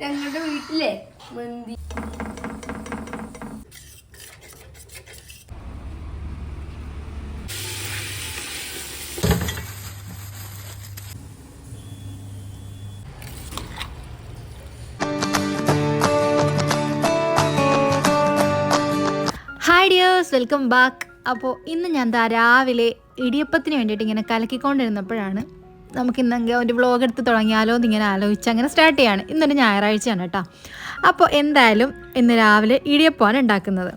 ഞങ്ങളുടെ വീട്ടിലെ മന്തി. Dears welcome back അപ്പോൾ ഇന്ന് ഞാൻ രാവിലെ ഇടിയപ്പത്തിന് വേണ്ടിയിട്ട് ഇങ്ങനെ കലക്കിക്കൊണ്ടിരുന്നപ്പോഴാണ് നമുക്ക് ഇന്നെങ്കിലും ഒരു വ്ളോഗ് എടുത്ത് തുടങ്ങിയാലോ എന്ന് ഇങ്ങനെ ആലോചിച്ച് അങ്ങനെ സ്റ്റാർട്ട് ചെയ്യാണ്. ഇന്നൊരു ഞായറാഴ്ചയാണ് കേട്ടോ. അപ്പോൾ എന്തായാലും ഇന്ന് രാവിലെ ഇടിയപ്പമാണ് ഉണ്ടാക്കുന്നത്.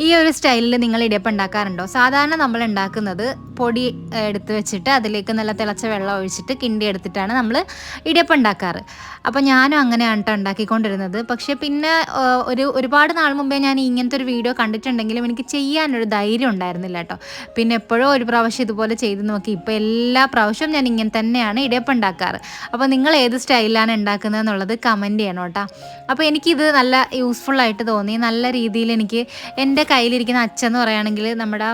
ഈ ഒരു സ്റ്റൈലിൽ നിങ്ങൾ ഇടിയപ്പം ഉണ്ടാക്കാറുണ്ടോ? സാധാരണ നമ്മൾ ഉണ്ടാക്കുന്നത് പൊടി എടുത്ത് വെച്ചിട്ട് അതിലേക്ക് നല്ല തിളച്ച വെള്ളം ഒഴിച്ചിട്ട് കിണ്ടി എടുത്തിട്ടാണ് നമ്മൾ ഇടിയപ്പം ഉണ്ടാക്കാറ്. അപ്പോൾ ഞാനും അങ്ങനെയാണ് കേട്ടോ ഉണ്ടാക്കിക്കൊണ്ടിരുന്നത്. പക്ഷേ പിന്നെ ഒരു ഒരുപാട് നാൾ മുമ്പേ ഞാൻ ഇങ്ങനത്തെ ഒരു വീഡിയോ കണ്ടിട്ടുണ്ടെങ്കിലും എനിക്ക് ചെയ്യാനൊരു ധൈര്യം ഉണ്ടായിരുന്നില്ല കേട്ടോ പിന്നെ എപ്പോഴും ഒരു പ്രാവശ്യം ഇതുപോലെ ചെയ്ത് നോക്കി. ഇപ്പോൾ എല്ലാ പ്രാവശ്യവും ഞാൻ ഇങ്ങനെ തന്നെയാണ് ഇടിയപ്പം ഉണ്ടാക്കാറ്. അപ്പോൾ നിങ്ങൾ ഏത് സ്റ്റൈലിലാണ് ഉണ്ടാക്കുന്നത് എന്നുള്ളത് കമന്റ് ചെയ്യണം കേട്ടോ അപ്പോൾ എനിക്കിത് നല്ല യൂസ്ഫുള്ളായിട്ട് തോന്നി. നല്ല രീതിയിൽ എനിക്ക് എന്റെ കയ്യിലിരിക്കുന്ന അച്ഛൻ അച്ചെന്ന് പറയുകയാണെങ്കിൽ നമ്മുടെ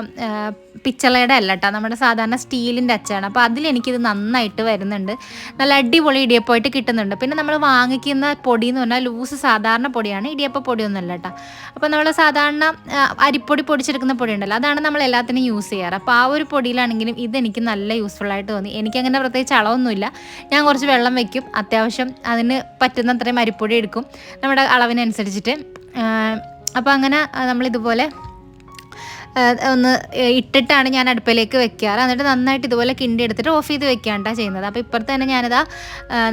പിച്ചളയുടെ അല്ല കേട്ടോ നമ്മുടെ സാധാരണ സ്റ്റീലിന്റെ അച്ചാണ്. അപ്പോൾ അതിലെനിക്കിത് നന്നായിട്ട് വരുന്നുണ്ട്. നല്ല അടിപൊളി ഇടിയപ്പമായിട്ട് കിട്ടുന്നുണ്ട്. പിന്നെ നമ്മൾ വാങ്ങിക്കുന്ന പൊടി എന്ന് പറഞ്ഞാൽ ലൂസ് സാധാരണ പൊടിയാണ്. ഇടിയപ്പ പൊടിയൊന്നുമല്ല കേട്ടോ. അപ്പോൾ നമ്മൾ സാധാരണ അരിപ്പൊടി പൊടിച്ചെടുക്കുന്ന പൊടി ഉണ്ടല്ലോ അതാണ് നമ്മൾ എല്ലാത്തിനും യൂസ് ചെയ്യാറ്. അപ്പോൾ ആ ഒരു പൊടിയിലാണെങ്കിലും ഇതെനിക്ക് നല്ല യൂസ്ഫുൾ ആയിട്ട് തോന്നി. എനിക്കങ്ങനെ പ്രത്യേകിച്ച് അളവൊന്നുമില്ല. ഞാൻ കുറച്ച് വെള്ളം വെക്കും. അത്യാവശ്യം അതിന് പറ്റുന്ന അത്രയും അരിപ്പൊടി എടുക്കും. നമ്മുടെ അളവിനനുസരിച്ചിട്ട്. അപ്പോൾ അങ്ങനെ നമ്മൾ ആ, ഒന്ന് ഇട്ടിട്ടാണ് ഞാൻ അടുപ്പിലേക്ക് വെക്കാറ്. എന്നിട്ട് നന്നായിട്ട് ഇതുപോലെ കിണ്ടി എടുത്തിട്ട് ഓഫ് ചെയ്ത് വെക്കാണ്ടാണ് ചെയ്യുന്നത്. അപ്പോൾ ഇപ്പുറത്ത് തന്നെ ഞാനിതാ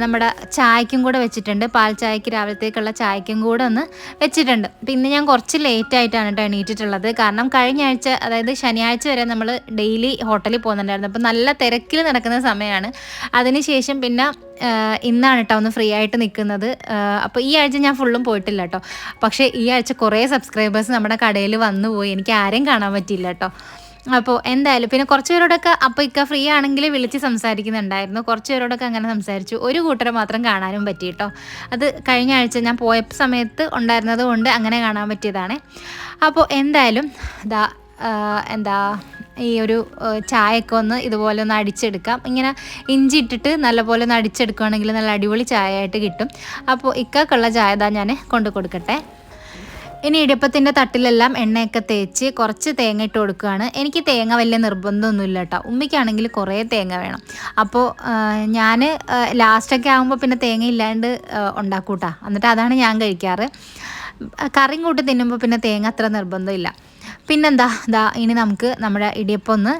നമ്മുടെ ചായക്കും കൂടെ വെച്ചിട്ടുണ്ട്. പാൽ ചായക്ക് രാവിലത്തേക്കുള്ള ചായക്കും കൂടെ ഒന്ന് വെച്ചിട്ടുണ്ട്. പിന്നെ ഞാൻ കുറച്ച് ലേറ്റ് ആയിട്ടാണ് കേട്ടോ എണീറ്റിട്ടുള്ളത്. കാരണം കഴിഞ്ഞ ആഴ്ച അതായത് ശനിയാഴ്ച വരെ നമ്മൾ ഡെയിലി ഹോട്ടലിൽ പോകുന്നുണ്ടായിരുന്നു. അപ്പോൾ നല്ല തിരക്കിൽ നടക്കുന്ന സമയമാണ് അതിനുശേഷം പിന്നെ ഇന്നാണ് കേട്ടോ ഒന്ന് ഫ്രീ ആയിട്ട് നിൽക്കുന്നത് അപ്പോൾ ഈ ആഴ്ച ഞാൻ ഫുള്ളും പോയിട്ടില്ല കേട്ടോ പക്ഷേ ഈ ആഴ്ച കുറേ സബ്സ്ക്രൈബേഴ്സ് നമ്മുടെ കടയിൽ വന്നു പോയി. എനിക്ക് ആരെയും കാണാൻ പറ്റിയില്ല കേട്ടോ അപ്പോൾ എന്തായാലും പിന്നെ കുറച്ച് പേരോടൊക്കെ അപ്പോൾ ഇക്ക ഫ്രീ ആണെങ്കിൽ വിളിച്ച് സംസാരിക്കുന്നുണ്ടായിരുന്നു. കുറച്ച് പേരോടൊക്കെ അങ്ങനെ സംസാരിച്ചു. ഒരു കൂട്ടരെ മാത്രം കാണാനും പറ്റി കേട്ടോ അത് കഴിഞ്ഞ ആഴ്ച ഞാൻ പോയ സമയത്ത് ഉണ്ടായിരുന്നത് കൊണ്ട് അങ്ങനെ കാണാൻ പറ്റിയതാണ്. അപ്പോൾ എന്തായാലും ദാ എന്താ ഈ ഒരു ചായയൊക്കെ ഒന്ന് ഇതുപോലെ ഒന്ന് അടിച്ചെടുക്കാം. ഇങ്ങനെ ഇഞ്ചി ഇട്ടിട്ട് നല്ലപോലെ ഒന്ന് അടിച്ചെടുക്കുകയാണെങ്കിൽ നല്ല അടിപൊളി ചായ ആയിട്ട് കിട്ടും. അപ്പോൾ ഇക്കാക്കുള്ള ചായ ഇതാ ഞാൻ കൊണ്ടു കൊടുക്കട്ടെ. ഇനി ഇടിയപ്പത്തിന്റെ തട്ടിലെല്ലാം എണ്ണയൊക്കെ തേച്ച് കുറച്ച് തേങ്ങ ഇട്ട് കൊടുക്കുകയാണ് എനിക്ക് തേങ്ങ വലിയ നിർബന്ധമൊന്നുമില്ല കേട്ടോ. ഉമ്മയ്ക്കാണെങ്കിൽ കുറേ തേങ്ങ വേണം. അപ്പോൾ ഞാൻ ലാസ്റ്റൊക്കെ ആകുമ്പോൾ പിന്നെ തേങ്ങ ഇല്ലാണ്ട് ഉണ്ടാക്കൂട്ടാ. എന്നിട്ട് അതാണ് ഞാൻ കഴിക്കാറ്. കറിയും കൂട്ടി തിന്നുമ്പോൾ പിന്നെ തേങ്ങ അത്ര നിർബന്ധമില്ല. പിന്നെന്താ? ദാ ഇനി നമുക്ക് നമ്മുടെ ഇടിയപ്പം ഒന്ന്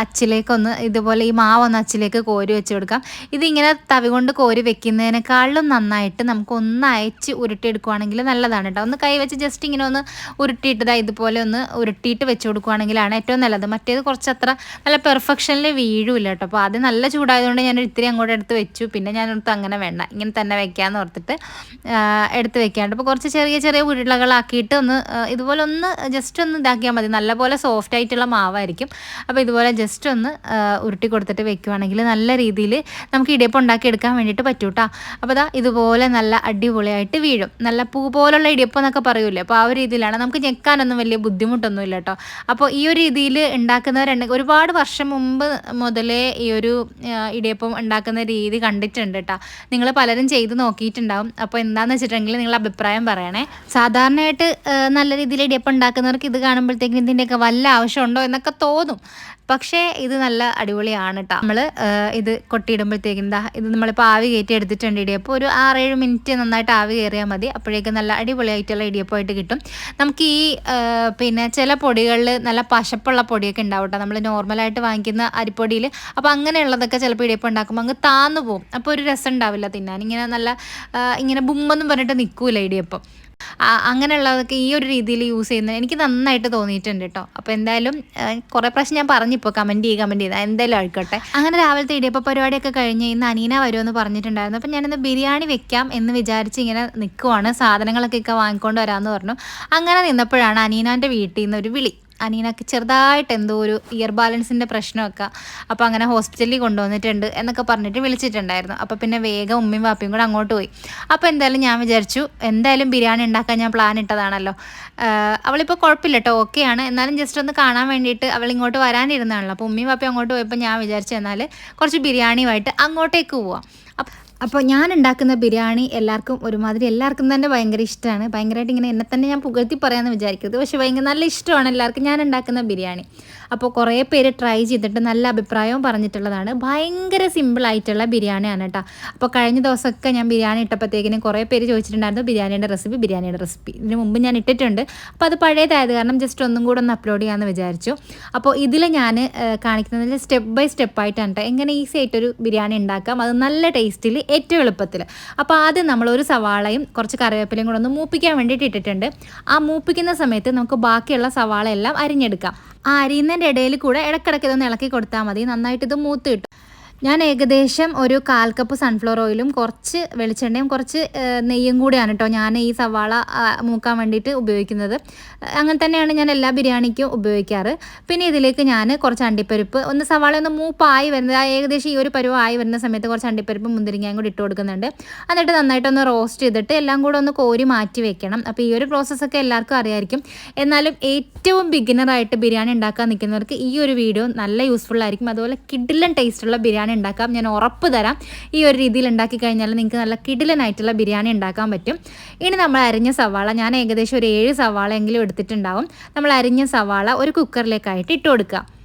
അച്ചിലേക്കൊന്ന് ഇതുപോലെ ഈ മാവൊന്ന് അച്ചിലേക്ക് കോരി വെച്ച് കൊടുക്കാം. ഇതിങ്ങനെ തവി കൊണ്ട് കോരി വെക്കുന്നതിനേക്കാളും നന്നായിട്ട് നമുക്ക് ഒന്ന് അയച്ച് ഉരുട്ടിയെടുക്കുവാണെങ്കിൽ നല്ലതാണ് കേട്ടോ. ഒന്ന് കൈ വെച്ച് ജസ്റ്റ് ഇങ്ങനെ ഒന്ന് ഉരുട്ടിയിട്ട് ദാ ഇതുപോലെ ഒന്ന് ഉരുട്ടിയിട്ട് വെച്ച് കൊടുക്കുവാണെങ്കിലാണ് ഏറ്റവും നല്ലത്. മറ്റേത് കുറച്ചത്ര നല്ല പെർഫെക്ഷനിൽ വീഴില്ല കേട്ടോ. അപ്പോൾ അത് നല്ല ചൂടായതുകൊണ്ട് ഞാൻ ഇത്തിരി അങ്ങോട്ട് എടുത്ത് വെച്ചു. പിന്നെ ഞാൻ എടുത്ത് അങ്ങനെ വേണ്ട. ഇങ്ങനെ തന്നെ വെക്കാമെന്ന് ഓർത്തിട്ട് എടുത്ത് വെക്കാണ്ട്. അപ്പോൾ കുറച്ച് ചെറിയ ചെറിയ ഉരുളകളാക്കിയിട്ട് ഒന്ന് ഇതുപോലെ ഒന്ന് ജസ്റ്റ് ഒന്ന് ഇതാക്കിയാൽ മതി. നല്ലപോലെ സോഫ്റ്റ് ആയിട്ടുള്ള മാവായിരിക്കും. അപ്പോൾ ഇതുപോലെ ജസ്റ്റ് ഒന്ന് ഉരുട്ടി കൊടുത്തിട്ട് വെക്കുവാണെങ്കിൽ നല്ല രീതിയിൽ നമുക്ക് ഇടിയപ്പം ഉണ്ടാക്കി എടുക്കാൻ വേണ്ടിയിട്ട് പറ്റൂ കേട്ടോ അപ്പോൾ ദാ ഇതുപോലെ നല്ല അടിപൊളിയായിട്ട് വീഴും. നല്ല പൂ പോലുള്ള ഇടിയപ്പം എന്നൊക്കെ പറയൂലേ? അപ്പോൾ ആ ഒരു രീതിയിലാണ്. നമുക്ക് ഞെക്കാനൊന്നും വലിയ ബുദ്ധിമുട്ടൊന്നുമില്ല കേട്ടോ. അപ്പോൾ ഈ ഒരു രീതിയിൽ ഉണ്ടാക്കുന്നവരുണ്ടെങ്കിൽ ഒരുപാട് വർഷം മുമ്പ് മുതലേ ഈ ഒരു ഇടിയപ്പം ഉണ്ടാക്കുന്ന രീതി കണ്ടിട്ടുണ്ട് കേട്ടോ. നിങ്ങൾ പലരും ചെയ്ത് നോക്കിയിട്ടുണ്ടാവും. അപ്പോൾ എന്താണെന്ന് വെച്ചിട്ടുണ്ടെങ്കിൽ നിങ്ങളുടെ അഭിപ്രായം പറയണേ. സാധാരണയായിട്ട് നല്ല രീതിയിൽ ഇടിയപ്പം ഉണ്ടാക്കുന്നവർക്ക് ഇത് കാണുമ്പോഴത്തേക്കും ഇതിന്റെയൊക്കെ വല്ല ആവശ്യമുണ്ടോ എന്നൊക്കെ തോന്നും. പക്ഷേ ഇത് നല്ല അടിപൊളിയാണ് കേട്ടോ നമ്മൾ ഇത് കൊട്ടിയിടുമ്പോഴത്തേക്കും എന്താ ഇത് നമ്മളിപ്പോൾ ആവി കയറ്റി എടുത്തിട്ടുണ്ട് ഇടിയപ്പോൾ ഒരു ആറേഴ് മിനിറ്റ് നന്നായിട്ട് ആവി കയറിയാൽ മതി. അപ്പോഴേക്കും നല്ല അടിപൊളിയായിട്ടുള്ള ഇടിയപ്പമായിട്ട് കിട്ടും. നമുക്ക് ഈ പിന്നെ ചില പൊടികളിൽ നല്ല പശപ്പുള്ള പൊടിയൊക്കെ ഉണ്ടാവും കേട്ടോ നമ്മൾ നോർമലായിട്ട് വാങ്ങിക്കുന്ന അരിപ്പൊടിയിൽ അപ്പോൾ അങ്ങനെയുള്ളതൊക്കെ ചിലപ്പോൾ ഇടിയപ്പം ഉണ്ടാക്കുമ്പോൾ അങ്ങ് താന്നു പോകും. അപ്പോൾ ഒരു രസം ഉണ്ടാവില്ല തിന്നാൻ. ഇങ്ങനെ നല്ല ഇങ്ങനെ ബുമ്മെന്നും പറഞ്ഞിട്ട് നിൽക്കൂല ഇടിയപ്പം. അങ്ങനെയുള്ളതൊക്കെ ഈ ഒരു രീതിയിൽ യൂസ് ചെയ്യുന്നത് എനിക്ക് നന്നായിട്ട് തോന്നിയിട്ടുണ്ട് കേട്ടോ അപ്പോൾ എന്തായാലും കുറെ പ്രാവശ്യം ഞാൻ പറഞ്ഞിപ്പോൾ കമന്റ് ചെയ്യുക കമന്റ് ചെയ്താൽ എന്തായാലും ആയിക്കോട്ടെ. അങ്ങനെ രാവിലത്തെ ഇടിയപ്പ പരിപാടിയൊക്കെ കഴിഞ്ഞ് ഇന്ന് അനീന വരുമെന്ന് പറഞ്ഞിട്ടുണ്ടായിരുന്നു. അപ്പോൾ ഞാനിന്ന് ബിരിയാണി വെക്കാം എന്ന് വിചാരിച്ച് ഇങ്ങനെ നിൽക്കുവാണ് സാധനങ്ങളൊക്കെ ഒക്കെ വാങ്ങിക്കൊണ്ട് വരാമെന്ന് പറഞ്ഞു. അങ്ങനെ നിന്നപ്പോഴാണ് അനീനാന്റെ വീട്ടിൽ നിന്ന് ഒരു വിളി. അനീനക്ക് ചെറുതായിട്ട് എന്തോ ഒരു ഇയർ ബാലൻസിന്റെ പ്രശ്നമൊക്കെ അപ്പോൾ അങ്ങനെ ഹോസ്പിറ്റലിൽ കൊണ്ടുവന്നിട്ടുണ്ട് എന്നൊക്കെ പറഞ്ഞിട്ട് വിളിച്ചിട്ടുണ്ടായിരുന്നു. അപ്പോൾ പിന്നെ വേഗം ഉമ്മയും വാപ്പയും കൂടെ അങ്ങോട്ട് പോയി. അപ്പോൾ എന്തായാലും ഞാൻ വിചാരിച്ചു എന്തായാലും ബിരിയാണി ഉണ്ടാക്കാൻ ഞാൻ പ്ലാൻ ഇട്ടതാണല്ലോ. അവളിപ്പോൾ കുഴപ്പമില്ല കേട്ടോ ഓക്കെയാണ് എന്നാലും ജസ്റ്റ് ഒന്ന് കാണാൻ വേണ്ടിയിട്ട് അവൾ ഇങ്ങോട്ട് വരാനിരുന്നാണല്ലോ അപ്പോൾ ഉമ്മയും വാപ്പയും അങ്ങോട്ട് പോയപ്പോൾ ഞാൻ വിചാരിച്ചു എന്നാൽ കുറച്ച് ബിരിയാണിയുമായിട്ട് അങ്ങോട്ടേക്ക് പോവാം. അപ്പോൾ ഞാൻ ഉണ്ടാക്കുന്ന ബിരിയാണി എല്ലാവർക്കും ഒരുമാതിരി എല്ലാവർക്കും തന്നെ ഭയങ്കര ഇഷ്ടമാണ് ഭയങ്കരമായിട്ട് ഇങ്ങനെ എന്നെ തന്നെ ഞാൻ പുകഴ്ത്തി പറയാമെന്ന് വിചാരിക്കരുത്. പക്ഷേ ഭയങ്കര നല്ല ഇഷ്ടമാണ് എല്ലാവർക്കും. ഞാൻ ഉണ്ടാക്കുന്ന ബിരിയാണി. അപ്പോൾ കുറേ പേര് ട്രൈ ചെയ്തിട്ട് നല്ല അഭിപ്രായവും പറഞ്ഞിട്ടുള്ളതാണ്. ഭയങ്കര സിമ്പിളായിട്ടുള്ള ബിരിയാണിയാണ് കേട്ടോ. അപ്പോൾ കഴിഞ്ഞ ദിവസമൊക്കെ ഞാൻ ബിരിയാണി ഇട്ടപ്പോഴത്തേക്കിനും കുറേ പേര് ചോദിച്ചിട്ടുണ്ടായിരുന്നു ബിരിയാണിയുടെ റെസിപ്പി ബിരിയാണിയുടെ റെസിപ്പി ഇതിന് മുമ്പ് ഞാൻ ഇട്ടിട്ടുണ്ട്. അപ്പോൾ അത് പഴയതായത് കാരണം ജസ്റ്റ് ഒന്നും കൂടെ ഒന്ന് അപ്ലോഡ് ചെയ്യാമെന്ന് വിചാരിച്ചു. അപ്പോൾ ഇതിൽ ഞാൻ കാണിക്കുന്നതിൽ സ്റ്റെപ്പ് ബൈ സ്റ്റെപ്പ് ആയിട്ടാണ് കേട്ടോ. എങ്ങനെ ഈസി ആയിട്ടൊരു ബിരിയാണി ഉണ്ടാക്കാം അത് നല്ല ടേസ്റ്റിൽ ഏറ്റവും എളുപ്പത്തിൽ അപ്പോൾ ആദ്യം നമ്മൾ ഒരു സവാളയും കുറച്ച് കറിവേപ്പിലയും കൂടെ ഒന്ന് മൂപ്പിക്കാൻ വേണ്ടിയിട്ട് ഇട്ടിട്ടുണ്ട്. ആ മൂപ്പിക്കുന്ന സമയത്ത് നമുക്ക് ബാക്കിയുള്ള സവാള എല്ലാം അരിഞ്ഞെടുക്കാം. ആ അരിയുന്നതിന്റെ ഇടയിൽ കൂടെ ഇടക്കിടയ്ക്ക് ഇതൊന്ന് ഇളക്കി കൊടുത്താൽ മതി. നന്നായിട്ട് ഇത് മൂത്ത് കിട്ടും. ഞാൻ ഏകദേശം ഒരു കാൽ കപ്പ് സൺഫ്ലവർ ഓയിലും കുറച്ച് വെളിച്ചെണ്ണയും കുറച്ച് നെയ്യും കൂടിയാണ് കേട്ടോ ഞാൻ ഈ സവാള മൂക്കാൻ വേണ്ടിയിട്ട് ഉപയോഗിക്കുന്നത്. അങ്ങനെ തന്നെയാണ് ഞാൻ എല്ലാ ബിരിയാണിക്കും ഉപയോഗിക്കാറ്. പിന്നെ ഇതിലേക്ക് ഞാൻ കുറച്ച് അണ്ടിപ്പരിപ്പ് ഒന്ന് സവാള ഒന്ന് മൂപ്പായി വരുന്നത് ഏകദേശം ഈ ഒരു പരുവമായി വരുന്ന സമയത്ത് കുറച്ച് അണ്ടിപ്പരിപ്പ് മുന്തിരിങ്ങയും കൂടി ഇട്ട് കൊടുക്കുന്നുണ്ട്. എന്നിട്ട് നന്നായിട്ടൊന്ന് റോസ്റ്റ് ചെയ്തിട്ട് എല്ലാം കൂടെ ഒന്ന് കോരി മാറ്റി വെക്കണം. അപ്പോൾ ഈ ഒരു പ്രോസസ്സൊക്കെ എല്ലാവർക്കും അറിയായിരിക്കും. എന്നാലും ഏറ്റവും ബിഗിനറായിട്ട് ബിരിയാണി ഉണ്ടാക്കാൻ നിൽക്കുന്നവർക്ക് ഈ ഒരു വീഡിയോ നല്ല യൂസ്ഫുൾ ആയിരിക്കും. അതുപോലെ കിഡിലൻ ടേസ്റ്റുള്ള ബിരിയാണി ഉണ്ടാക്കാം. ഞാൻ ഉറപ്പ് തരാം. ഈ ഒരു രീതിയിൽ ഉണ്ടാക്കി കഴിഞ്ഞാൽ നിങ്ങൾക്ക് നല്ല കിടിലനായിട്ടുള്ള ബിരിയാണി ഉണ്ടാക്കാൻ പറ്റും. ഇനി നമ്മൾ അരിഞ്ഞ സവാള ഞാൻ ഏകദേശം ഒരു ഏഴ് സവാള എങ്കിലും എടുത്തിട്ടുണ്ടാവും. നമ്മൾ അരിഞ്ഞ സവാള ഒരു കുക്കറിലേക്കായിട്ട് ഇട്ട് കൊടുക്കുക.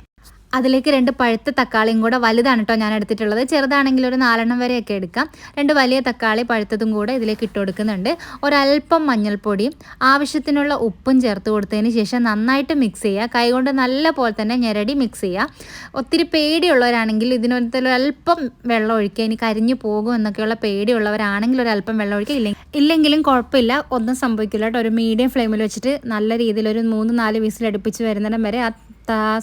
അതിലേക്ക് രണ്ട് പഴുത്ത തക്കാളിയും കൂടെ വലുതാണ് കേട്ടോ ഞാൻ എടുത്തിട്ടുള്ളത്. ചെറുതാണെങ്കിൽ ഒരു നാലെണ്ണം വരെയൊക്കെ എടുക്കാം. രണ്ട് വലിയ തക്കാളി പഴുത്തതും കൂടെ ഇതിലേക്ക് ഇട്ട് കൊടുക്കുന്നുണ്ട്. ഒരല്പം മഞ്ഞൾപ്പൊടിയും ആവശ്യത്തിനുള്ള ഉപ്പും ചേർത്ത് കൊടുത്തതിന് ശേഷം നന്നായിട്ട് മിക്സ് ചെയ്യുക. കൈകൊണ്ട് നല്ല പോലെ തന്നെ ഞെരടി മിക്സ് ചെയ്യുക. ഒത്തിരി പേടിയുള്ളവരാണെങ്കിൽ ഇതിനൊരു അല്പം വെള്ളം ഒഴിക്കുക. ഇനി കരിഞ്ഞു പോകും എന്നൊക്കെയുള്ള പേടിയുള്ളവരാണെങ്കിൽ ഒരു അല്പം വെള്ളം ഒഴിക്കുക. ഇല്ലെങ്കിൽ ഇല്ലെങ്കിലും കുഴപ്പമില്ല. ഒന്നും സംഭവിക്കില്ല കേട്ടോ ഒരു മീഡിയം ഫ്ലെയിമിൽ വെച്ചിട്ട് നല്ല രീതിയിൽ ഒരു മൂന്ന് നാല് വിസിൽ അടുപ്പിച്ച് വരുന്നിടം വരെ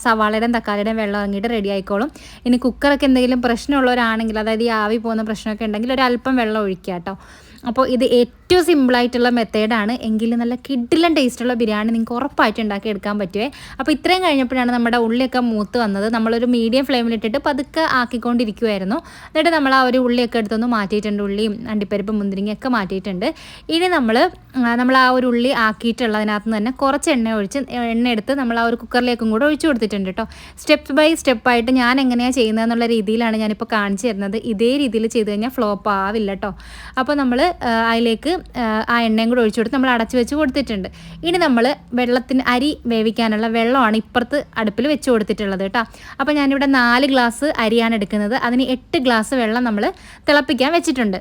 സവാളയുടെയും തക്കാളിയുടെയും വെള്ളം ഇറങ്ങിയിട്ട് റെഡി ആയിക്കോളും. ഇനി കുക്കറൊക്കെ എന്തെങ്കിലും പ്രശ്നമുള്ളവരാണെങ്കിൽ അതായത് ഈ ആവി പോകുന്ന പ്രശ്നമൊക്കെ ഉണ്ടെങ്കിൽ ഒരു അല്പം വെള്ളം ഒഴിക്കുക കേട്ടോ. അപ്പോൾ ഇത് ഏറ്റവും സിമ്പിളായിട്ടുള്ള മെത്തേഡാണ് എങ്കിലും നല്ല കിഡിലും ടേസ്റ്റുള്ള ബിരിയാണി നിങ്ങൾക്ക് ഉറപ്പായിട്ട് ഉണ്ടാക്കി എടുക്കാൻ പറ്റുമേ അപ്പോൾ ഇത്രയും കഴിഞ്ഞപ്പോഴാണ് നമ്മുടെ ഉള്ളിയൊക്കെ മൂത്ത് വന്നത്. നമ്മളൊരു മീഡിയം ഫ്ലെയിമിലിട്ടിട്ട് പതുക്കെ ആക്കിക്കൊണ്ടിരിക്കുമായിരുന്നു എന്നിട്ട് നമ്മൾ ആ ഒരു ഉള്ളിയൊക്കെ എടുത്തൊന്ന് മാറ്റിയിട്ടുണ്ട്. ഉള്ളിയും അണ്ടിപ്പരിപ്പ് മുന്തിരിങ്ങയൊക്കെ മാറ്റിയിട്ടുണ്ട്. ഇനി നമ്മൾ നമ്മൾ ആ ഒരു ഉള്ളി ആക്കിയിട്ടുള്ളതിനകത്ത് തന്നെ കുറച്ച് എണ്ണ ഒഴിച്ച് എണ്ണ എടുത്ത് നമ്മൾ ആ ഒരു കുക്കറിലേക്കും കൂടെ ഒഴിച്ചു കൊടുത്തിട്ടുണ്ട് കേട്ടോ. സ്റ്റെപ്പ് ബൈ സ്റ്റെപ്പായിട്ട് ഞാൻ എങ്ങനെയാണ് ചെയ്യുന്നതെന്നുള്ള രീതിയിലാണ് ഞാനിപ്പോൾ കാണിച്ചു തരുന്നത്. ഇതേ രീതിയിൽ ചെയ്ത് കഴിഞ്ഞാൽ ഫ്ലോപ്പ് ആവില്ല കേട്ടോ. അപ്പോൾ നമ്മൾ അതിലേക്ക് ആ, എണ്ണയും കൂടെ ഒഴിച്ചു കൊടുത്ത് നമ്മൾ അടച്ചു വെച്ച് കൊടുത്തിട്ടുണ്ട്. ഇനി നമ്മൾ വെള്ളത്തിന് അരി വേവിക്കാനുള്ള വെള്ളമാണ് ഇപ്പുറത്ത് അടുപ്പിൽ വെച്ച് കൊടുത്തിട്ടുള്ളത് കേട്ടോ. അപ്പോൾ ഞാനിവിടെ നാല് ഗ്ലാസ് അരിയാണ് എടുക്കുന്നത്. അതിന് എട്ട് ഗ്ലാസ് വെള്ളം നമ്മൾ തിളപ്പിക്കാൻ വെച്ചിട്ടുണ്ട്.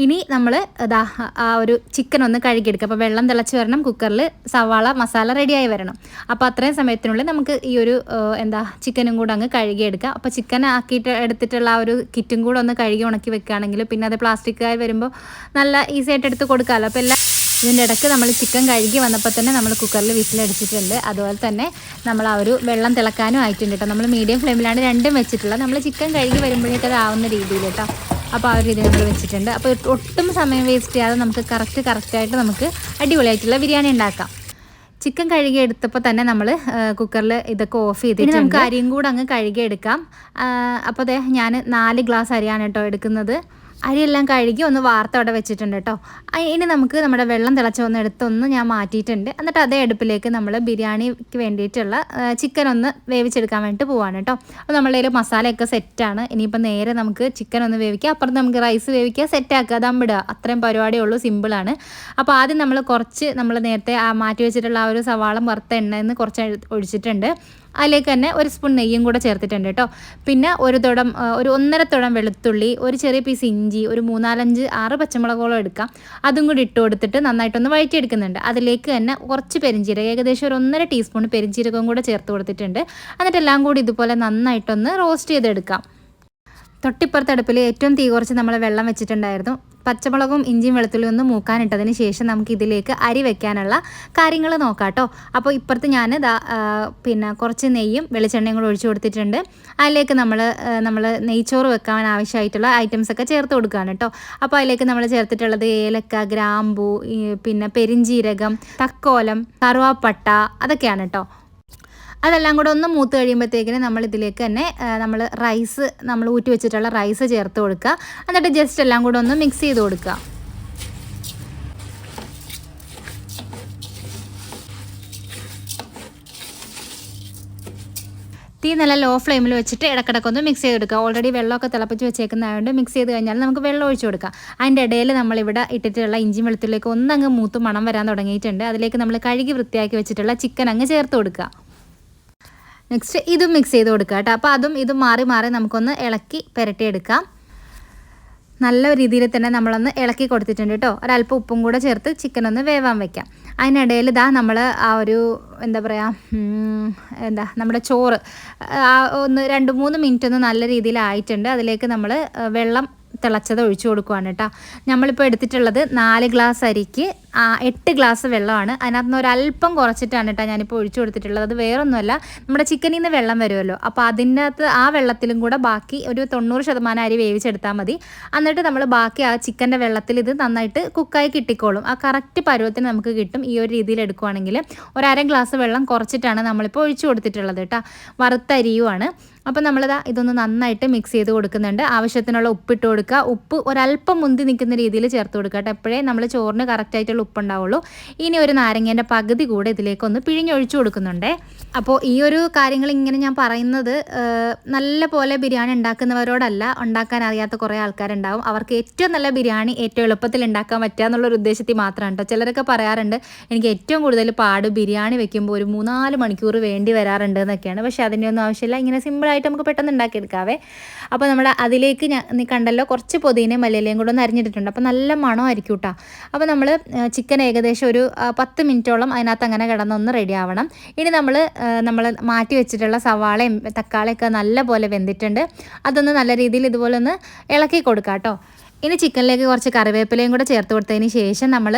ഇനി നമ്മൾ ഇതാ ആ ഒരു ചിക്കൻ ഒന്ന് കഴുകിയെടുക്കുക അപ്പോൾ വെള്ളം തിളച്ച് വരണം കുക്കറിൽ സവാള മസാല റെഡിയായി വരണം. അപ്പോൾ അത്രയും സമയത്തിനുള്ളിൽ നമുക്ക് ഈ ഒരു എന്താ ചിക്കനും കൂടെ അങ്ങ് കഴുകിയെടുക്കാം. അപ്പോൾ ചിക്കൻ ആക്കിയിട്ട് എടുത്തിട്ടുള്ള ആ ഒരു കിറ്റും കൂടെ ഒന്ന് കഴുകി ഉണക്കി വെക്കുകയാണെങ്കിൽ പിന്നെ അത് പ്ലാസ്റ്റിക്കായി വരുമ്പോൾ നല്ല ഈസി ആയിട്ട് എടുത്ത് കൊടുക്കാമല്ലോ അപ്പോൾ എല്ലാം ഇതിന്റെ ഇടയ്ക്ക് നമ്മൾ ചിക്കൻ കഴുകി വന്നപ്പോൾ തന്നെ നമ്മൾ കുക്കറിൽ വിസിലടിച്ചിട്ടുണ്ട്. അതുപോലെ തന്നെ നമ്മൾ ആ ഒരു വെള്ളം തിളക്കാനും ആയിട്ടുണ്ട് കേട്ടോ. നമ്മൾ മീഡിയം ഫ്ലെയിമിലാണ് രണ്ടും വെച്ചിട്ടുള്ളത്. നമ്മൾ ചിക്കൻ കഴുകി വരുമ്പോഴേക്കത് ആവുന്ന രീതിയിൽ കേട്ടോ. അപ്പോൾ ആ ഒരു രീതി നമ്മൾ വെച്ചിട്ടുണ്ട്. അപ്പോൾ ഒട്ടും സമയം വേസ്റ്റ് ചെയ്യാതെ നമുക്ക് കറക്റ്റ് കറക്റ്റായിട്ട് നമുക്ക് അടിപൊളിയായിട്ടുള്ള ബിരിയാണി ഉണ്ടാക്കാം. ചിക്കൻ കഴുകി എടുത്തപ്പോൾ തന്നെ നമ്മൾ കുക്കറിൽ ഇതൊക്കെ ഓഫ് ചെയ്തിട്ട് നമുക്ക് അരിയും കൂടെ അങ്ങ് കഴുകിയെടുക്കാം അപ്പോൾ അതെ ഞാൻ നാല് ഗ്ലാസ് അരിയാണ് കേട്ടോ എടുക്കുന്നത്. അരിയെല്ലാം കഴുകി ഒന്ന് വാർത്ത അവിടെ വെച്ചിട്ടുണ്ട് കേട്ടോ. ഇനി നമുക്ക് നമ്മുടെ വെള്ളം തിളച്ച ഒന്ന് എടുത്തൊന്ന് ഞാൻ മാറ്റിയിട്ടുണ്ട്. എന്നിട്ട് അതേ അടുപ്പിലേക്ക് നമ്മൾ ബിരിയാണിക്ക് വേണ്ടിയിട്ടുള്ള ചിക്കൻ ഒന്ന് വേവിച്ചെടുക്കാൻ വേണ്ടിയിട്ട് പോവാണ് കേട്ടോ. അപ്പോൾ നമ്മളതിൽ മസാലയൊക്കെ സെറ്റാണ്. ഇനിയിപ്പോൾ നേരെ നമുക്ക് ചിക്കൻ ഒന്ന് വേവിക്കുക അപ്പുറത്ത് നമുക്ക് റൈസ് വേവിക്കുക സെറ്റാക്കുക ദമ്മിടുക അത്രയും പരിപാടിയേ ഉള്ളൂ. സിമ്പിളാണ് അപ്പോൾ ആദ്യം നമ്മൾ കുറച്ച് നമ്മൾ നേരത്തെ മാറ്റി വെച്ചിട്ടുള്ള ആ ഒരു സവാളം വറുത്ത എണ്ണയിൽ നിന്ന് കുറച്ച് ഒഴിച്ചിട്ടുണ്ട്. അതിലേക്ക് തന്നെ ഒരു സ്പൂൺ നെയ്യും കൂടെ ചേർത്തിട്ടുണ്ട് കേട്ടോ. പിന്നെ ഒരു തുടം ഒരു ഒന്നര തുടം വെളുത്തുള്ളി ഒരു ചെറിയ പീസ് ഇഞ്ചി ഒരു മൂന്നാലഞ്ച് ആറ് പച്ചമുളകോളം എടുക്കാം. അതും കൂടി ഇട്ട് കൊടുത്തിട്ട് നന്നായിട്ടൊന്ന് വഴറ്റിയെടുക്കുന്നുണ്ട്. അതിലേക്ക് തന്നെ കുറച്ച് പെരിഞ്ചീരകം ഏകദേശം ഒരു ഒന്നര ടീസ്പൂൺ പെരിഞ്ചീരകവും കൂടെ ചേർത്ത് കൊടുത്തിട്ടുണ്ട്. എന്നിട്ടെല്ലാം കൂടി ഇതുപോലെ നന്നായിട്ടൊന്ന് റോസ്റ്റ് ചെയ്തെടുക്കാം. തൊട്ടിപ്പുറത്ത് അടുപ്പിൽ ഏറ്റവും തീ കുറച്ച് നമ്മൾ വെള്ളം വെച്ചിട്ടുണ്ടായിരുന്നു. പച്ചമുളകും ഇഞ്ചിയും വെളുത്തുള്ളിയും ഒന്ന് മൂക്കാനിട്ടതിന് ശേഷം നമുക്ക് ഇതിലേക്ക് അരി വെക്കാനുള്ള കാര്യങ്ങൾ നോക്കാം കേട്ടോ അപ്പോൾ ഇപ്പുറത്ത് ഞാൻ പിന്നെ കുറച്ച് നെയ്യും വെളിച്ചെണ്ണയും കൂടെ ഒഴിച്ചു കൊടുത്തിട്ടുണ്ട്. അതിലേക്ക് നമ്മൾ നമ്മൾ നെയ്ച്ചോറ് വെക്കാൻ ആവശ്യമായിട്ടുള്ള ഐറ്റംസ് ഒക്കെ ചേർത്ത് കൊടുക്കുകയാണ് കേട്ടോ. അപ്പോൾ അതിലേക്ക് നമ്മൾ ചേർത്തിട്ടുള്ളത് ഏലക്ക ഗ്രാമ്പൂ പിന്നെ പെരിഞ്ചീരകം തക്കോലം കറുവാപ്പട്ട അതൊക്കെയാണ് കേട്ടോ. അതെല്ലാം കൂടെ ഒന്ന് മൂത്ത് കഴിയുമ്പോഴത്തേക്കിന് നമ്മൾ ഇതിലേക്ക് തന്നെ നമ്മൾ റൈസ് നമ്മൾ ഊറ്റി വെച്ചിട്ടുള്ള റൈസ് ചേർത്ത് കൊടുക്കുക. എന്നിട്ട് ജസ്റ്റ് എല്ലാം കൂടെ ഒന്ന് മിക്സ് ചെയ്ത് കൊടുക്കുക. തീ നല്ല ലോ ഫ്ലെയിമിൽ വെച്ചിട്ട് ഇടക്കിടക്കൊന്ന് മിക്സ് ചെയ്തെടുക്കുക ഓൾറെഡി വെള്ളമൊക്കെ തിളപ്പിച്ച് വെച്ചേക്കുന്നതായതുകൊണ്ട് മിക്സ് ചെയ്ത് കഴിഞ്ഞാൽ നമുക്ക് വെള്ളം ഒഴിച്ച് കൊടുക്കാം. അതിന്റെ ഇടയിൽ നമ്മളിവിടെ ഇട്ടിട്ടുള്ള ഇഞ്ചി വെളുത്തുള്ളിലേക്ക് ഒന്നങ്ങ് മൂത്ത് മണം വരാൻ തുടങ്ങിയിട്ടുണ്ട്. അതിലേക്ക് നമ്മൾ കഴുകി വൃത്തിയാക്കി വെച്ചിട്ടുള്ള ചിക്കൻ അങ്ങ് ചേർത്ത് കൊടുക്കുക. നെക്സ്റ്റ് ഇതും മിക്സ് ചെയ്ത് കൊടുക്കുക കേട്ടോ. അപ്പോൾ അതും ഇതും മാറി മാറി നമുക്കൊന്ന് ഇളക്കി പുരട്ടിയെടുക്കാം. നല്ല രീതിയിൽ തന്നെ നമ്മളൊന്ന് ഇളക്കി കൊടുത്തിട്ടുണ്ട് കേട്ടോ. ഒരല്പം ഉപ്പും കൂടെ ചേർത്ത് ചിക്കൻ ഒന്ന് വേവാൻ വെക്കാം. അതിനിടയിൽ ഇതാ നമ്മൾ ആ ഒരു എന്താ പറയുക എന്താ നമ്മുടെ ചോറ് ആ ഒന്ന് രണ്ട് മൂന്ന് മിനിറ്റ് ഒന്ന് നല്ല രീതിയിൽ ആയിട്ടുണ്ട്. അതിലേക്ക് നമ്മൾ വെള്ളം തിളച്ചത് ഒഴിച്ചു കൊടുക്കുവാണ് കേട്ടോ. നമ്മളിപ്പോൾ എടുത്തിട്ടുള്ളത് നാല് ഗ്ലാസ് അരിക്ക് എട്ട് ഗ്ലാസ് വെള്ളമാണ്. അതിനകത്ത് നിന്ന് ഒരല്പം കുറച്ചിട്ടാണ് കേട്ടോ ഞാനിപ്പോൾ ഒഴിച്ചു കൊടുത്തിട്ടുള്ളത്. അത് വേറൊന്നുമല്ല നമ്മുടെ ചിക്കനിൽ നിന്ന് വെള്ളം വരുമല്ലോ. അപ്പോൾ അതിന്റെ അകത്ത് ആ വെള്ളത്തിലും കൂടെ ബാക്കി ഒരു തൊണ്ണൂറ് ശതമാനം അരി വേവിച്ചെടുത്താൽ മതി. എന്നിട്ട് നമ്മൾ ബാക്കി ആ ചിക്കന്റെ വെള്ളത്തിൽ ഇത് നന്നായിട്ട് കുക്കായി കിട്ടിക്കോളും. ആ കറക്റ്റ് പരുവത്തിന് നമുക്ക് കിട്ടും ഈ ഒരു രീതിയിൽ എടുക്കുവാണെങ്കിൽ ഒരു അര ഗ്ലാസ് വെള്ളം കുറച്ചിട്ടാണ് നമ്മളിപ്പോൾ ഒഴിച്ചു കൊടുത്തിട്ടുള്ളത് കേട്ടോ. വറുത്തരിയുമാണ് അപ്പോൾ നമ്മളിതാ ഇതൊന്ന് നന്നായിട്ട് മിക്സ് ചെയ്ത് കൊടുക്കുന്നുണ്ട്. ആവശ്യത്തിനുള്ള ഉപ്പിട്ട് കൊടുക്കുക. ഉപ്പ് ഒരല്പം മുന്തി നിൽക്കുന്ന രീതിയിൽ ചേർത്ത് കൊടുക്കുക കേട്ടോ. എപ്പോഴേ നമ്മൾ ചോറിന് കറക്റ്റായിട്ടുള്ള ഉപ്പ് ഉണ്ടാവുള്ളൂ ഇനി ഒരു നാരങ്ങേന്റെ പകുതി കൂടെ ഇതിലേക്ക് ഒന്ന് പിഴിഞ്ഞൊഴിച്ചു കൊടുക്കുന്നുണ്ടേ. അപ്പോൾ ഈ ഒരു കാര്യങ്ങൾ ഇങ്ങനെ ഞാൻ പറയുന്നത് നല്ല പോലെ ബിരിയാണി ഉണ്ടാക്കുന്നവരോടല്ല ഉണ്ടാക്കാൻ അറിയാത്ത കുറേ ആൾക്കാരുണ്ടാവും. അവർക്ക് ഏറ്റവും നല്ല ബിരിയാണി ഏറ്റവും എളുപ്പത്തിൽ ഉണ്ടാക്കാൻ പറ്റുക എന്നുള്ളൊരു ഉദ്ദേശത്തിൽ മാത്രമാണ് കേട്ടോ. ചിലരൊക്കെ പറയാറുണ്ട് എനിക്ക് ഏറ്റവും കൂടുതൽ പാട് ബിരിയാണി വെക്കുമ്പോൾ ഒരു മൂന്നാൽ മണിക്കൂർ വേണ്ടി വരാറുണ്ട് എന്നൊക്കെയാണ്. പക്ഷേ അതിന്റെ ഒന്നും ആവശ്യമില്ല. ഇങ്ങനെ സിമ്പിളായിട്ട് നമുക്ക് പെട്ടെന്ന് ഉണ്ടാക്കിയെടുക്കാവേ. അപ്പോൾ നമ്മൾ അതിലേക്ക് ഞാൻ നീ കണ്ടല്ലോ കുറച്ച് പൊതിനയും മല്ലിയിലയും കൂടെ ഒന്ന് അരിഞ്ഞിട്ടിട്ടുണ്ട്. അപ്പോൾ നല്ല മണമായിരിക്കും കേട്ടോ അപ്പോൾ നമ്മൾ ചിക്കൻ ഏകദേശം ഒരു പത്ത് മിനിറ്റോളം അതിനകത്ത് അങ്ങനെ കിടന്നൊന്ന് റെഡി ആവണം. ഇനി നമ്മൾ നമ്മൾ മാറ്റി വെച്ചിട്ടുള്ള സവാളയും തക്കാളിയൊക്കെ നല്ല പോലെ വെന്തിട്ടുണ്ട്. അതൊന്ന് നല്ല രീതിയിൽ ഇതുപോലെ ഒന്ന് ഇളക്കി കൊടുക്കാം കേട്ടോ ഇനി ചിക്കനിലേക്ക് കുറച്ച് കറിവേപ്പിലയും കൂടെ ചേർത്ത് കൊടുത്തതിന് ശേഷം നമ്മൾ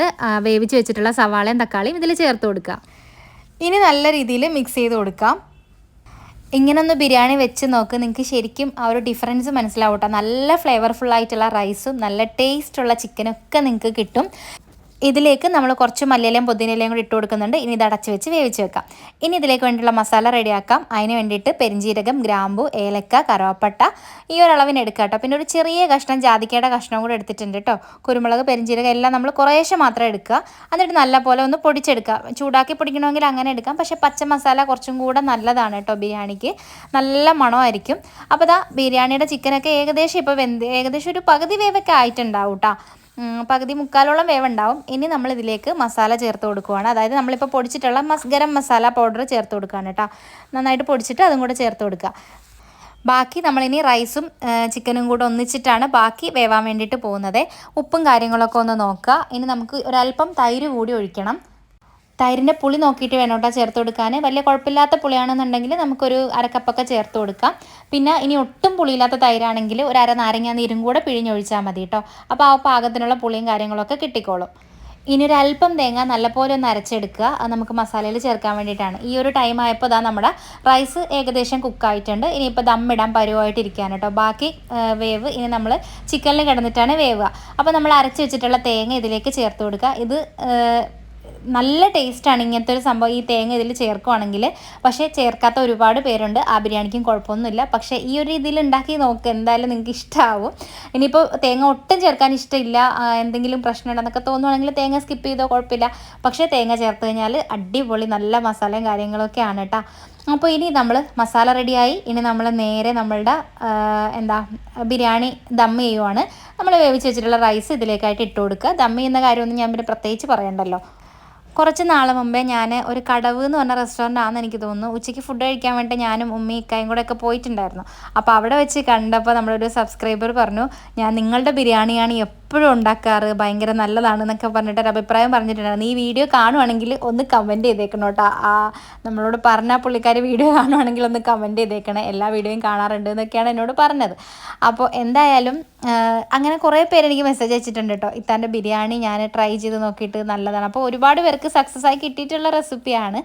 വേവിച്ച് വെച്ചിട്ടുള്ള സവാളയും തക്കാളിയും ഇതിൽ ചേർത്ത് കൊടുക്കുക ഇനി നല്ല രീതിയിൽ മിക്സ് ചെയ്ത് കൊടുക്കാം. ഇങ്ങനെ ഒന്ന് ബിരിയാണി വെച്ച് നോക്ക് നിങ്ങൾക്ക് ശരിക്കും ആ ഒരു ഡിഫറൻസ് മനസ്സിലാവും നല്ല ഫ്ലേവർഫുൾ ആയിട്ടുള്ള റൈസും നല്ല ടേസ്റ്റുള്ള ചിക്കനും ഒക്കെ നിങ്ങൾക്ക് കിട്ടും. ഇതിലേക്ക് നമ്മൾ കുറച്ച് മല്ലിയിലയും പുതിനയിലയും കൂടി ഇട്ട് കൊടുക്കുന്നുണ്ട്. ഇനി ഇത് അടച്ച് വെച്ച് വേവിച്ച് വെക്കാം. ഇനി ഇതിലേക്ക് വേണ്ടിയുള്ള മസാല റെഡിയാക്കാം. അതിന് വേണ്ടിയിട്ട് പെരിഞ്ചീരകം ഗ്രാമ്പു ഏലക്ക കറുവപ്പട്ട ഈ ഒരു അളവിന് എടുക്കുക കേട്ടോ. പിന്നെ ഒരു ചെറിയ കഷ്ണം ജാതിക്കയുടെ കഷ്ണം കൂടെ എടുത്തിട്ടുണ്ട് കേട്ടോ. കുരുമുളക് പെരിഞ്ചീരകം എല്ലാം നമ്മൾ കുറേശ്ശെ മാത്രം എടുക്കുക. എന്നിട്ട് നല്ലപോലെ ഒന്ന് പൊടിച്ചെടുക്കുക. ചൂടാക്കി പൊടിക്കണമെങ്കിൽ അങ്ങനെ എടുക്കാം. പക്ഷേ പച്ച മസാല കുറച്ചും കൂടെ നല്ലതാണ് കേട്ടോ ബിരിയാണിക്ക്. നല്ല മണമായിരിക്കും. അപ്പോൾ ഇതാ ബിരിയാണിയുടെ ചിക്കനൊക്കെ ഏകദേശം ഇപ്പോൾ വെന്ത് ഏകദേശം ഒരു പകുതി വേവൊക്കെ ആയിട്ടുണ്ടാവും കേട്ടോ. പകുതി മുക്കാലോളം വേവുണ്ടാവും. ഇനി നമ്മൾ ഇതിലേക്ക് മസാല ചേർത്ത് കൊടുക്കുവാണ്. അതായത് നമ്മളിപ്പോൾ പൊടിച്ചിട്ടുള്ള മസ് ഗരം മസാല പൗഡർ ചേർത്ത് കൊടുക്കുകയാണ് കേട്ടോ നന്നായിട്ട് പൊടിച്ചിട്ട് അതും കൂടെ ചേർത്ത് കൊടുക്കുക ബാക്കി നമ്മളിനി റൈസും ചിക്കനും കൂടെ ഒന്നിച്ചിട്ടാണ് ബാക്കി വേവാൻ വേണ്ടിയിട്ട് പോകുന്നത്. ഉപ്പും കാര്യങ്ങളൊക്കെ ഒന്ന് നോക്കുക ഇനി നമുക്ക് ഒരല്പം തൈര് കൂടി ഒഴിക്കണം. തൈരിന്റെ പുളി നോക്കിയിട്ട് വേണം കേട്ടോ ചേർത്ത് കൊടുക്കാൻ വലിയ കുഴപ്പമില്ലാത്ത പുളിയാണെന്നുണ്ടെങ്കിൽ നമുക്കൊരു അരക്കപ്പൊക്കെ ചേർത്ത് കൊടുക്കാം. പിന്നെ ഇനി ഒട്ടും പുളിയില്ലാത്ത തൈരാണെങ്കിൽ ഒരു അര നാരങ്ങ നീരും കൂടെ പിഴിഞ്ഞൊഴിച്ചാൽ മതി കേട്ടോ. അപ്പോൾ ആ പാകത്തിനുള്ള പുളിയും കാര്യങ്ങളൊക്കെ കിട്ടിക്കോളും. ഇനി ഒരു അല്പം തേങ്ങ നല്ലപോലെ ഒന്ന് അരച്ചെടുക്കുക. അത് നമുക്ക് മസാലയിൽ ചേർക്കാൻ വേണ്ടിയിട്ടാണ്. ഈ ഒരു ടൈം ആയപ്പോൾ ഇതാ നമ്മുടെ റൈസ് ഏകദേശം കുക്കായിട്ടുണ്ട് ഇനിയിപ്പോൾ ദമ്മിടാൻ പരുവായിട്ടിരിക്കാൻ കേട്ടോ. ബാക്കി വേവ് ഇനി നമ്മൾ ചിക്കനിൽ കിടന്നിട്ടാണ് വേവുക. അപ്പോൾ നമ്മൾ അരച്ച് വെച്ചിട്ടുള്ള തേങ്ങ ഇതിലേക്ക് ചേർത്ത് കൊടുക്കുക. ഇത് നല്ല ടേസ്റ്റാണ് ഇങ്ങനത്തെ ഒരു സംഭവം ഈ തേങ്ങ ഇതിൽ ചേർക്കുവാണെങ്കിൽ. പക്ഷേ ചേർക്കാത്ത ഒരുപാട് പേരുണ്ട്. ആ ബിരിയാണിക്കും കുഴപ്പമൊന്നുമില്ല. പക്ഷേ ഈ ഒരു രീതിയിൽ ഉണ്ടാക്കി നോക്ക്. എന്തായാലും നിങ്ങൾക്ക് ഇഷ്ടമാവും ഇനിയിപ്പോൾ തേങ്ങ ഒട്ടും ചേർക്കാൻ ഇഷ്ടമില്ല. എന്തെങ്കിലും പ്രശ്നമുണ്ടെന്നൊക്കെ തോന്നുവാണെങ്കിൽ തേങ്ങ സ്കിപ്പ് ചെയ്തോ കുഴപ്പമില്ല. പക്ഷേ തേങ്ങ ചേർത്ത് കഴിഞ്ഞാൽ അടിപൊളി നല്ല മസാലയും കാര്യങ്ങളൊക്കെയാണ് കേട്ടോ. അപ്പോൾ ഇനി നമ്മൾ മസാല റെഡിയായി. ഇനി നമ്മൾ നേരെ നമ്മളുടെ എന്താ ബിരിയാണി ദം ചെയ്യുവാണ്. നമ്മൾ വേവിച്ച് വെച്ചിട്ടുള്ള റൈസ് ഇതിലേക്കായിട്ട് ഇട്ട് കൊടുക്കുക. ദം ചെയ്യുന്ന കാര്യമൊന്നും ഞാൻ പിന്നെ പ്രത്യേകിച്ച് പറയണ്ടല്ലോ. കുറച്ച് നാൾ മുമ്പേ ഞാൻ ഒരു കടവ് എന്ന് പറഞ്ഞ റെസ്റ്റോറന്റ് ആണെന്ന് എനിക്ക് തോന്നുന്നു. ഉച്ചയ്ക്ക് ഫുഡ് കഴിക്കാൻ വേണ്ടി ഞാനും ഉമ്മയും ഇക്കായും കൂടെ ഒക്കെ പോയിട്ടുണ്ടായിരുന്നു. അപ്പോൾ അവിടെ വെച്ച് കണ്ടപ്പോൾ നമ്മളൊരു സബ്സ്ക്രൈബർ പറഞ്ഞു ഞാൻ നിങ്ങളുടെ ബിരിയാണിയാണ് എപ്പോഴും ഉണ്ടാക്കാറ് ഭയങ്കര നല്ലതാണ് എന്നൊക്കെ പറഞ്ഞിട്ട് ഒരു അഭിപ്രായം പറഞ്ഞിട്ടുണ്ടായിരുന്നു. ഈ വീഡിയോ കാണുവാണെങ്കിൽ ഒന്ന് കമന്റ് ചെയ്തേക്കണം കേട്ടോ. ആ നമ്മളോട് പറഞ്ഞ പുള്ളിക്കാർ വീഡിയോ കാണുവാണെങ്കിൽ ഒന്ന് കമന്റ് ചെയ്തേക്കണേ. എല്ലാ വീഡിയോയും കാണാറുണ്ട് എന്നൊക്കെയാണ് എന്നോട് പറഞ്ഞത്. അപ്പോൾ എന്തായാലും അങ്ങനെ കുറേ പേര് എനിക്ക് മെസ്സേജ് അയച്ചിട്ടുണ്ട് കേട്ടോ. ഇത്താന്റെ ബിരിയാണി ഞാൻ ട്രൈ ചെയ്ത് നോക്കിയിട്ട് നല്ലതാണ്. അപ്പോൾ ഒരുപാട് പേർക്ക് സക്സസ് ആയി കിട്ടിയിട്ടുള്ള റെസിപ്പിയാണ്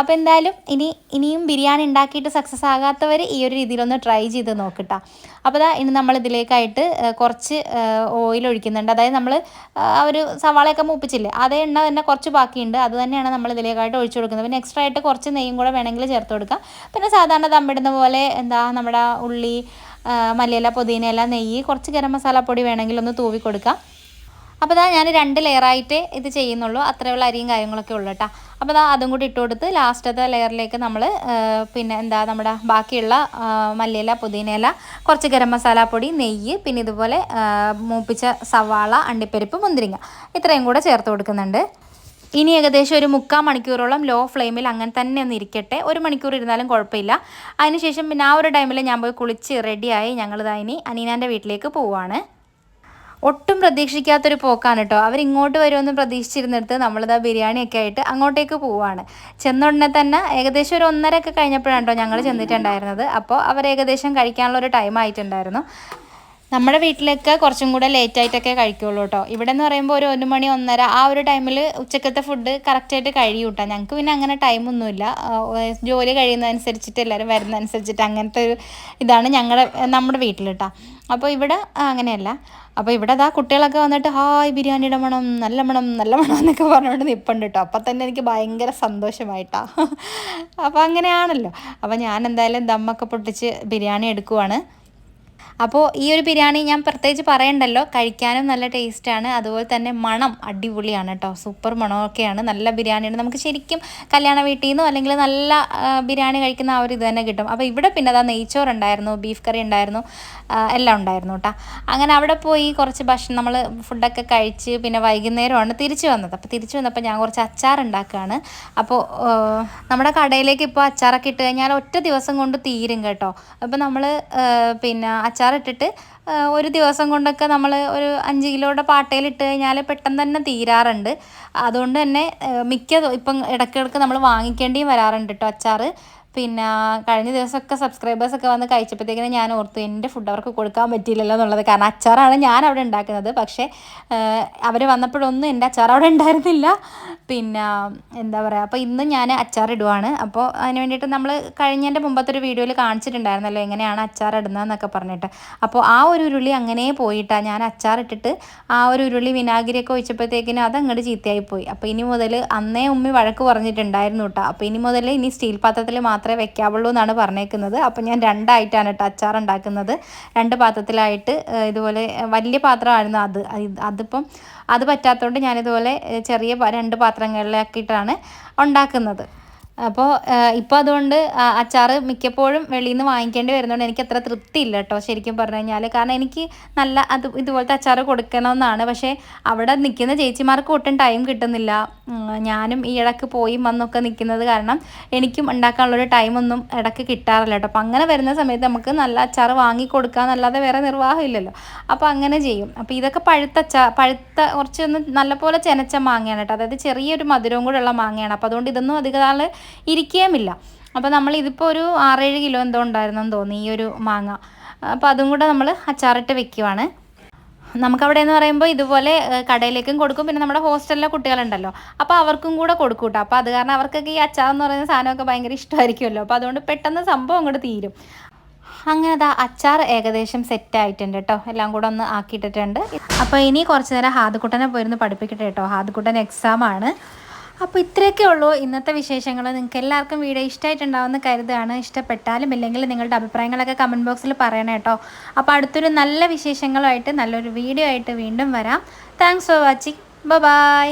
അപ്പോൾ എന്തായാലും ഇനി ഇനിയും ബിരിയാണി ഉണ്ടാക്കിയിട്ട് സക്സസ് ആകാത്തവർ ഈ ഒരു രീതിയിലൊന്ന് ട്രൈ ചെയ്ത് നോക്കട്ടോ. അപ്പോൾ ദാ ഇനി നമ്മൾ ഇതിലേക്കായിട്ട് കുറച്ച് ഓയിൽ ഒഴിക്കുന്നുണ്ട്. അതായത് നമ്മൾ ആ ഒരു സവാളയൊക്കെ മൂപ്പിച്ചില്ലേ അതേ എണ്ണ തന്നെ കുറച്ച് ബാക്കിയുണ്ട്. അത് തന്നെയാണ് നമ്മൾ ഇതിലേക്കായിട്ട് ഒഴിച്ചു കൊടുക്കുന്നത്. പിന്നെ എക്സ്ട്രാ ആയിട്ട് കുറച്ച് നെയ്യും കൂടെ വേണമെങ്കിൽ ചേർത്ത് കൊടുക്കാം. പിന്നെ സാധാരണ ദമ്മിടുന്ന പോലെ എന്താ നമ്മുടെ ഉള്ളി മല്ലിയില പുതിനയില നെയ്യ് കുറച്ച് ഗരം പൊടി വേണമെങ്കിൽ ഒന്ന് തൂവി കൊടുക്കാം. അപ്പോൾ ഞാൻ രണ്ട് ലെയറായിട്ട് ഇത് ചെയ്യുന്നുള്ളൂ. അത്രയുള്ള അരിയും കാര്യങ്ങളൊക്കെ ഉള്ളൂ കേട്ടോ അപ്പോൾ ഇതാ അതും കൂടി ഇട്ട് കൊടുത്ത് ലാസ്റ്റത്തെ ലെയറിലേക്ക് നമ്മൾ പിന്നെ എന്താ നമ്മുടെ ബാക്കിയുള്ള മല്ലിയില പുതിനയില കുറച്ച് ഗരം മസാല പൊടി നെയ്യ് പിന്നെ ഇതുപോലെ മൂപ്പിച്ച സവാള അണ്ടിപ്പരിപ്പ് മുന്തിരിങ്ങ ഇത്രയും കൂടെ ചേർത്ത് കൊടുക്കുന്നുണ്ട്. ഇനി ഏകദേശം ഒരു മുക്കാൽ മണിക്കൂറോളം ലോ ഫ്ലെയിമിൽ അങ്ങനെ തന്നെ ഒന്ന് ഇരിക്കട്ടെ. ഒരു മണിക്കൂർ ഇരുന്നാലും കുഴപ്പമില്ല. അതിനുശേഷം പിന്നെ ആ ഒരു ടൈമിൽ ഞാൻ പോയി കുളിച്ച് റെഡിയായി ഞങ്ങളിതാ ഇനി അനീനാന്റെ വീട്ടിലേക്ക് പോവുകയാണ് ഒട്ടും പ്രതീക്ഷിക്കാത്തൊരു പോക്കാണ് കേട്ടോ. അവരിങ്ങോട്ട് വരുമെന്ന് പ്രതീക്ഷിച്ചിരുന്നിടത്ത് നമ്മളിതാ ബിരിയാണിയൊക്കെ ആയിട്ട് അങ്ങോട്ടേക്ക് പോവുകയാണ് ചെന്ന ഉടനെ തന്നെ ഏകദേശം ഒരു ഒന്നര ഒക്കെ കഴിഞ്ഞപ്പോഴാണ് കേട്ടോ ഞങ്ങൾ ചെന്നിട്ടുണ്ടായിരുന്നത്. അപ്പോൾ അവർ ഏകദേശം കഴിക്കാനുള്ള ഒരു ടൈം ആയിട്ടുണ്ടായിരുന്നു. നമ്മുടെ വീട്ടിലൊക്കെ കുറച്ചും കൂടെ ലേറ്റ് ആയിട്ടൊക്കെ കഴിക്കുള്ളൂ കേട്ടോ. ഇവിടെ എന്ന് പറയുമ്പോൾ ഒരു ഒരു മണി ഒന്നര ആ ഒരു ടൈമിൽ ഉച്ചക്കത്തെ ഫുഡ് കറക്റ്റായിട്ട് കഴിയും കേട്ടോ. ഞങ്ങൾക്ക് പിന്നെ അങ്ങനെ ടൈമൊന്നുമില്ല ജോലി കഴിയുന്നതനുസരിച്ചിട്ട് എല്ലാവരും വരുന്നതനുസരിച്ചിട്ട് അങ്ങനത്തെ ഒരു ഇതാണ് ഞങ്ങളുടെ നമ്മുടെ വീട്ടിൽ കേട്ടോ. അപ്പോൾ ഇവിടെ അങ്ങനെയല്ല. അപ്പോൾ ഇവിടെ അതാ കുട്ടികളൊക്കെ വന്നിട്ട് ഹായ് ബിരിയാണിയുടെ മണം നല്ല മണം നല്ല മണം എന്നൊക്കെ പറഞ്ഞുകൊണ്ട് നിൽപ്പുണ്ട് കേട്ടോ. അപ്പം തന്നെ എനിക്ക് ഭയങ്കര സന്തോഷമായിട്ടാ. അപ്പോൾ അങ്ങനെയാണല്ലോ. അപ്പോൾ ഞാൻ എന്തായാലും ദമ്മൊക്കെ പൊട്ടിച്ച് ബിരിയാണി എടുക്കുവാണ്. അപ്പോൾ ഈ ഒരു ബിരിയാണി ഞാൻ പ്രത്യേകിച്ച് പറയണ്ടല്ലോ. കഴിക്കാനും നല്ല ടേസ്റ്റാണ് അതുപോലെ തന്നെ മണം അടിപൊളിയാണ് കേട്ടോ സൂപ്പർ മണമൊക്കെയാണ്. നല്ല ബിരിയാണിയാണ് നമുക്ക് ശരിക്കും കല്യാണ വീട്ടിൽ നിന്നോ അല്ലെങ്കിൽ നല്ല ബിരിയാണി കഴിക്കുന്ന ആ ഒരു ഇത് തന്നെ കിട്ടും. അപ്പോൾ ഇവിടെ പിന്നെ അതാ നെയ്ച്ചോറ് ഉണ്ടായിരുന്നു ബീഫ് കറി ഉണ്ടായിരുന്നു എല്ലാം ഉണ്ടായിരുന്നു കേട്ടോ അങ്ങനെ അവിടെ പോയി കുറച്ച് ഭക്ഷണം നമ്മൾ ഫുഡൊക്കെ കഴിച്ച് പിന്നെ വൈകുന്നേരമാണ് തിരിച്ചു വന്നത്. അപ്പോൾ തിരിച്ചു വന്നപ്പോൾ ഞാൻ കുറച്ച് അച്ചാർ ഉണ്ടാക്കുകയാണ്. അപ്പോൾ നമ്മുടെ കടയിലേക്ക് ഇപ്പോൾ അച്ചാറൊക്കെ ഇട്ട് കഴിഞ്ഞാൽ ഒറ്റ ദിവസം കൊണ്ട് തീരും കേട്ടോ. അപ്പോൾ നമ്മൾ പിന്നെ അച്ചാറിട്ടിട്ട് ഒരു ദിവസം കൊണ്ടൊക്കെ നമ്മൾ ഒരു അഞ്ച് കിലോയുടെ പാട്ടയിൽ ഇട്ട് കഴിഞ്ഞാൽ പെട്ടെന്ന് തന്നെ തീരാറുണ്ട്. അതുകൊണ്ട് തന്നെ മിക്ക ഇപ്പം ഇടയ്ക്കിടയ്ക്ക് നമ്മൾ വാങ്ങിക്കേണ്ടിയും വരാറുണ്ട് കേട്ടോ അച്ചാറ്. പിന്നെ കഴിഞ്ഞ ദിവസമൊക്കെ സബ്സ്ക്രൈബേഴ്സൊക്കെ വന്ന് കഴിച്ചപ്പോഴത്തേക്കിനും ഞാൻ ഓർത്തു എന്റെ ഫുഡ് അവർക്ക് കൊടുക്കാൻ പറ്റിയില്ലല്ലോ എന്നുള്ളത്. കാരണം അച്ചാറാണ് ഞാൻ അവിടെ ഉണ്ടാക്കുന്നത്. പക്ഷേ അവർ വന്നപ്പോഴൊന്നും എന്റെ അച്ചാർ അവിടെ ഉണ്ടായിരുന്നില്ല. പിന്നെ എന്താ പറയുക അപ്പോൾ ഇന്ന് ഞാൻ അച്ചാർ ഇടുവാണ്. അപ്പോൾ അതിന് വേണ്ടിയിട്ട് നമ്മൾ കഴിഞ്ഞതിന്റെ മുമ്പത്തെ ഒരു വീഡിയോയിൽ കാണിച്ചിട്ടുണ്ടായിരുന്നല്ലോ എങ്ങനെയാണ് അച്ചാർ ഇടുന്നതെന്നൊക്കെ പറഞ്ഞിട്ട്. അപ്പോൾ ആ ഒരു ഉരുളി അങ്ങനെ പോയിട്ടാണ് ഞാൻ അച്ചാർ ഇട്ടിട്ട് ആ ഒരു ഉരുളി വിനാഗിരിയൊക്കെ ഒഴിച്ചപ്പോഴത്തേക്കിനും അത് അങ്ങോട്ട് ചീത്തയായി പോയി അപ്പോൾ ഇനി മുതൽ അന്നേ ഉമ്മി വഴക്ക് പറഞ്ഞിട്ടുണ്ടായിരുന്നു കേട്ടോ. അപ്പോൾ ഇനി മുതൽ ഇനി സ്റ്റീൽ പാത്രത്തിൽ മാത്രമേ വെക്കാവുള്ളൂ എന്നാണ് പറഞ്ഞേക്കുന്നത്. അപ്പോൾ ഞാൻ രണ്ടായിട്ടാണ് കേട്ടോ അച്ചാർ ഉണ്ടാക്കുന്നത്. രണ്ട് പാത്രത്തിലായിട്ട് ഇതുപോലെ വലിയ പാത്രമായിരുന്നു അത്. അത് അതിപ്പം അത് പറ്റാത്തതുകൊണ്ട് ഞാനിതുപോലെ ചെറിയ രണ്ട് പാത്രങ്ങളിലാക്കിയിട്ടാണ് ഉണ്ടാക്കുന്നത്. അപ്പോൾ ഇപ്പോൾ അതുകൊണ്ട് അച്ചാർ മിക്കപ്പോഴും വെളിയിൽ നിന്ന് വാങ്ങിക്കേണ്ടി വരുന്നതുകൊണ്ട് എനിക്ക് അത്ര തൃപ്തി ഇല്ല കേട്ടോ ശരിക്കും പറഞ്ഞു കഴിഞ്ഞാൽ കാരണം എനിക്ക് നല്ല അത് ഇതുപോലത്തെ അച്ചാർ കൊടുക്കണമെന്നാണ് പക്ഷേ അവിടെ നിൽക്കുന്ന ചേച്ചിമാർക്ക് ഒട്ടും ടൈം കിട്ടുന്നില്ല. ഞാനും ഈ ഇടയ്ക്ക് പോയി വന്നൊക്കെ നിൽക്കുന്നത് കാരണം എനിക്കും ഉണ്ടാക്കാനുള്ളൊരു ടൈമൊന്നും ഇടയ്ക്ക് കിട്ടാറില്ല കേട്ടോ അപ്പോൾ അങ്ങനെ വരുന്ന സമയത്ത് നമുക്ക് നല്ല അച്ചാർ വാങ്ങി കൊടുക്കാന്നല്ലാതെ വേറെ നിർവാഹം ഇല്ലല്ലോ. അപ്പോൾ അങ്ങനെ ചെയ്യും. അപ്പോൾ ഇതൊക്കെ പഴുത്ത അച്ചാർ പഴുത്ത കുറച്ചൊന്ന് നല്ലപോലെ ചെനച്ച മാങ്ങയാണ് കേട്ടോ അതായത് ചെറിയൊരു മധുരവും കൂടെ ഉള്ള മാങ്ങയാണ്. അപ്പോൾ അതുകൊണ്ട് ഇതൊന്നും അധികം നാൾ ഇരിക്കുകയുമില്ല അപ്പോൾ നമ്മൾ ഇതിപ്പോൾ ഒരു ആറേഴ് കിലോ എന്തോ ഉണ്ടായിരുന്നെന്ന് തോന്നി ഈ ഒരു മാങ്ങ. അപ്പോൾ അതും കൂടെ നമ്മൾ അച്ചാറിട്ട് വെക്കുവാണ്. നമുക്കവിടെ എന്ന് പറയുമ്പോൾ ഇതുപോലെ കടയിലേക്കും കൊടുക്കും. പിന്നെ നമ്മുടെ ഹോസ്റ്റലിലെ കുട്ടികളുണ്ടല്ലോ. അപ്പോൾ അവർക്കും കൂടെ കൊടുക്കും കേട്ടോ അപ്പോൾ അത് കാരണം അവർക്കൊക്കെ ഈ അച്ചാർ എന്ന് പറയുന്ന സാധനമൊക്കെ ഭയങ്കര ഇഷ്ടമായിരിക്കുമല്ലോ. അപ്പോൾ അതുകൊണ്ട് പെട്ടെന്ന് സംഭവം അങ്ങോട്ട് തീരും. അങ്ങനെ അതാ അച്ചാർ ഏകദേശം സെറ്റ് ആയിട്ടുണ്ട് കേട്ടോ എല്ലാം കൂടെ ഒന്ന് ആക്കിയിട്ടിട്ടുണ്ട്. അപ്പോൾ ഇനി കുറച്ച് നേരം ഹാദുക്കുട്ടനെ പോയിരുന്നു പഠിപ്പിക്കട്ടെ കേട്ടോ എക്സാം ആണ്. അപ്പോൾ ഇത്രയൊക്കെ ഉള്ളൂ ഇന്നത്തെ വിശേഷങ്ങൾ നിങ്ങൾക്ക് എല്ലാവർക്കും വീഡിയോ ഇഷ്ടമായിട്ടുണ്ടാവുമെന്ന് കരുതുകയാണ്. ഇഷ്ടപ്പെട്ടാലും ഇല്ലെങ്കിൽ നിങ്ങളുടെ അഭിപ്രായങ്ങളൊക്കെ കമന്റ് ബോക്സിൽ പറയണം കേട്ടോ. അപ്പോൾ അടുത്തൊരു നല്ല വിശേഷങ്ങളുമായിട്ട് നല്ലൊരു വീഡിയോ ആയിട്ട് വീണ്ടും വരാം. Thanks for watching bye